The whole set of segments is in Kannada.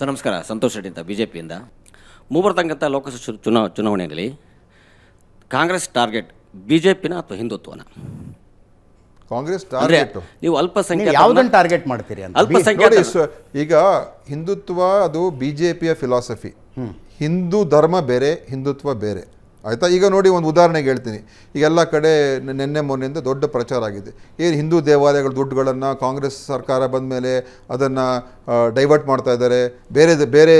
ಸರ್ ನಮಸ್ಕಾರ. ಸಂತೋಷ್ ರೆಡ್ಡಿ ಅಂತ ಬಿ ಜೆ ಪಿಯಿಂದ ಮೂವರ್ತಂಗಂಥ ಲೋಕಸಭಾ ಚುನಾವ ಚುನಾವಣೆಯಲ್ಲಿ ಕಾಂಗ್ರೆಸ್ ಟಾರ್ಗೆಟ್ ಬಿ ಜೆ ಪಿನ ಅಥವಾ ಹಿಂದುತ್ವನ? ಕಾಂಗ್ರೆಸ್ ಟಾರ್ಗೆಟ್. ನೀವು ನೀವು ಅಲ್ಪಸಂಖ್ಯಾತ ಯಾವುದನ್ನು ಟಾರ್ಗೆಟ್ ಮಾಡ್ತೀರಿ ಅಂತ? ಅಲ್ಪಸಂಖ್ಯಾತ ನೋಡಿ ಸ- ಈಗ ಹಿಂದುತ್ವ ಅದು ಬಿಜೆಪಿಯ ಫಿಲಾಸಫಿ ಹಿಂದೂ ಧರ್ಮ ಬೇರೆ ಹಿಂದುತ್ವ ಬೇರೆ. ಆಯ್ತಾ? ಈಗ ನೋಡಿ ಒಂದು ಉದಾಹರಣೆಗೆ ಹೇಳ್ತೀನಿ. ಈಗ ಎಲ್ಲ ಕಡೆ ನೆನ್ನೆ ಮೊನ್ನೆಯಿಂದ ದೊಡ್ಡ ಪ್ರಚಾರ ಆಗಿದೆ. ಏನು ಹಿಂದೂ ದೇವಾಲಯಗಳ ದುಡ್ಡುಗಳನ್ನು ಕಾಂಗ್ರೆಸ್ ಸರ್ಕಾರ ಬಂದ ಮೇಲೆ ಅದನ್ನು ಡೈವರ್ಟ್ ಮಾಡ್ತಾ ಇದ್ದಾರೆ. ಬೇರೆ ಬೇರೆ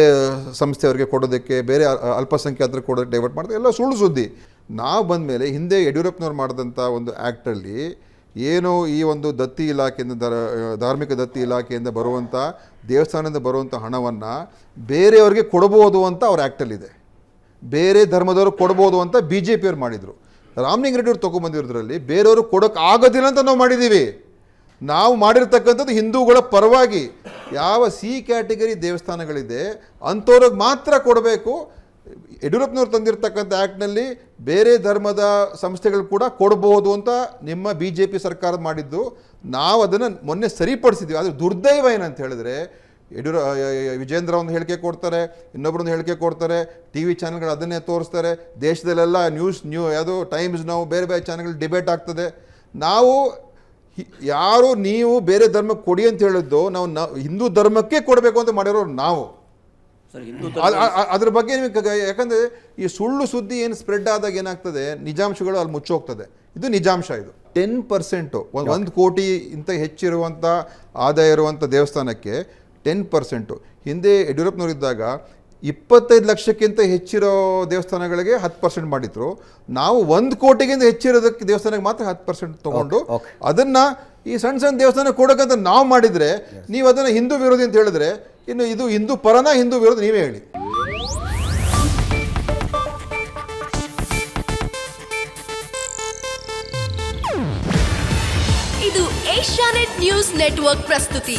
ಸಂಸ್ಥೆಯವರಿಗೆ ಕೊಡೋದಕ್ಕೆ, ಬೇರೆ ಅಲ್ಪಸಂಖ್ಯಾತರಿಗೆ ಕೊಡೋದಕ್ಕೆ ಡೈವರ್ಟ್ ಮಾಡ್ತಾರೆ ಎಲ್ಲ ಸುಳ್ಳು ಸುದ್ದಿ. ನಾವು ಬಂದ ಮೇಲೆ ಹಿಂದೆ ಯಡಿಯೂರಪ್ಪನವ್ರು ಮಾಡಿದಂಥ ಒಂದು ಆ್ಯಕ್ಟಲ್ಲಿ ಏನು ಈ ಒಂದು ದತ್ತಿ ಇಲಾಖೆಯಿಂದ ಧಾರ್ಮಿಕ ದತ್ತಿ ಇಲಾಖೆಯಿಂದ ಬರುವಂಥ ದೇವಸ್ಥಾನದಿಂದ ಬರುವಂಥ ಹಣವನ್ನು ಬೇರೆಯವ್ರಿಗೆ ಕೊಡಬಹುದು ಅಂತ ಅವ್ರ ಆ್ಯಕ್ಟಲ್ಲಿದೆ ಬೇರೆ ಧರ್ಮದವರು ಕೊಡ್ಬೋದು ಅಂತ ಬಿ ಜೆ ಪಿಯವ್ರು ಮಾಡಿದರು. ರಾಮಲಿಂಗ ರೆಡ್ಡಿ ಅವ್ರು ತೊಗೊಂಬಂದಿರೋದ್ರಲ್ಲಿ ಬೇರೆಯವರು ಕೊಡೋಕೆ ಆಗೋದಿಲ್ಲ ಅಂತ ನಾವು ಮಾಡಿದ್ದೀವಿ ನಾವು ಮಾಡಿರ್ತಕ್ಕಂಥದ್ದು ಹಿಂದೂಗಳ ಪರವಾಗಿ ಯಾವ ಸಿ ಕ್ಯಾಟಗರಿ ದೇವಸ್ಥಾನಗಳಿದೆ ಅಂಥವ್ರಿಗೆ ಮಾತ್ರ ಕೊಡಬೇಕು. ಯಡಿಯೂರಪ್ಪನವ್ರು ತಂದಿರತಕ್ಕಂಥ ಆ್ಯಕ್ಟ್ನಲ್ಲಿ ಬೇರೆ ಧರ್ಮದ ಸಂಸ್ಥೆಗಳು ಕೂಡ ಕೊಡ್ಬೋದು ಅಂತ ನಿಮ್ಮ ಬಿ ಜೆ ಪಿ ಸರ್ಕಾರ ಮಾಡಿದ್ದು. ನಾವು ಅದನ್ನು ಮೊನ್ನೆ ಸರಿಪಡಿಸಿದ್ವಿ. ಆದರೆ ದುರ್ದೈವ ಏನಂತ ಹೇಳಿದ್ರೆ ಯಡಿಯೂರ ವಿಜೇಂದ್ರ ಒಂದು ಹೇಳಿಕೆ ಕೊಡ್ತಾರೆ ಇನ್ನೊಬ್ಬರೊಂದು ಹೇಳಿಕೆ ಕೊಡ್ತಾರೆ ಟಿ ವಿ ಚಾನಲ್ಗಳು ಅದನ್ನೇ ತೋರಿಸ್ತಾರೆ. ದೇಶದಲ್ಲೆಲ್ಲ ನ್ಯೂಸ್ ನ್ಯೂ ಯಾವುದು ಟೈಮ್ಸ್ ನಾವು ಬೇರೆ ಬೇರೆ ಚಾನಲ್ಗಳು ಡಿಬೇಟ್ ಆಗ್ತದೆ. ನಾವು ಯಾರು ನೀವು ಬೇರೆ ಧರ್ಮಕ್ಕೆ ಕೊಡಿ ಅಂತ ಹೇಳಿದ್ದು ನಾವು ನ- ಹಿಂದೂ ಧರ್ಮಕ್ಕೆ ಕೊಡಬೇಕು ಅಂತ ಮಾಡಿರೋರು ನಾವು. ಅದ್ರ ಬಗ್ಗೆ ನಿಮಗೆ ಯಾಕಂದ್ರೆ ಈ ಸುಳ್ಳು ಸುದ್ದಿ ಏನು ಸ್ಪ್ರೆಡ್ ಆದಾಗ ಏನಾಗ್ತದೆ ನಿಜಾಂಶಗಳು ಅಲ್ಲಿ ಮುಚ್ಚೋಗ್ತದೆ. ಇದು ನಿಜಾಂಶ ಇದು. ಟೆನ್ ಪರ್ಸೆಂಟು ಒಂದು ಕೋಟಿ ಇಂತ ಹೆಚ್ಚಿರುವಂಥ ಆದಾಯ ಇರುವಂಥ ದೇವಸ್ಥಾನಕ್ಕೆ ಟೆನ್ ಪರ್ಸೆಂಟು ಹಿಂದೆ ಯಡಿಯೂರಪ್ಪನವರಿದ್ದಾಗ ಇಪ್ಪತ್ತೈದು ಲಕ್ಷಕ್ಕಿಂತ ಹೆಚ್ಚಿರೋ ದೇವಸ್ಥಾನಗಳಿಗೆ ಹತ್ತು ಪರ್ಸೆಂಟ್ ಮಾಡಿದ್ರು. ನಾವು ಒಂದು ಕೋಟಿಗಿಂತ ಹೆಚ್ಚಿರೋದಕ್ಕೆ ದೇವಸ್ಥಾನಕ್ಕೆ ಮಾತ್ರ ಹತ್ತು ಪರ್ಸೆಂಟ್ ತಗೊಂಡು. ಅದನ್ನ ಈ ಸಣ್ಣ ಸಣ್ಣ ದೇವಸ್ಥಾನ ಕೊಡೋಕ್ಕಂತ ನಾವು ಮಾಡಿದರೆ ನೀವು ಅದನ್ನು ಹಿಂದೂ ವಿರೋಧಿ ಅಂತ ಹೇಳಿದ್ರೆ ಇನ್ನು ಇದು ಹಿಂದೂ ಪರನ ಹಿಂದೂ ವಿರೋಧಿ ನೀವೇ ಹೇಳಿ. ಇದು ಏಷ್ಯಾನೆಟ್ ನ್ಯೂಸ್ ನೆಟ್ವರ್ಕ್ ಪ್ರಸ್ತುತಿ.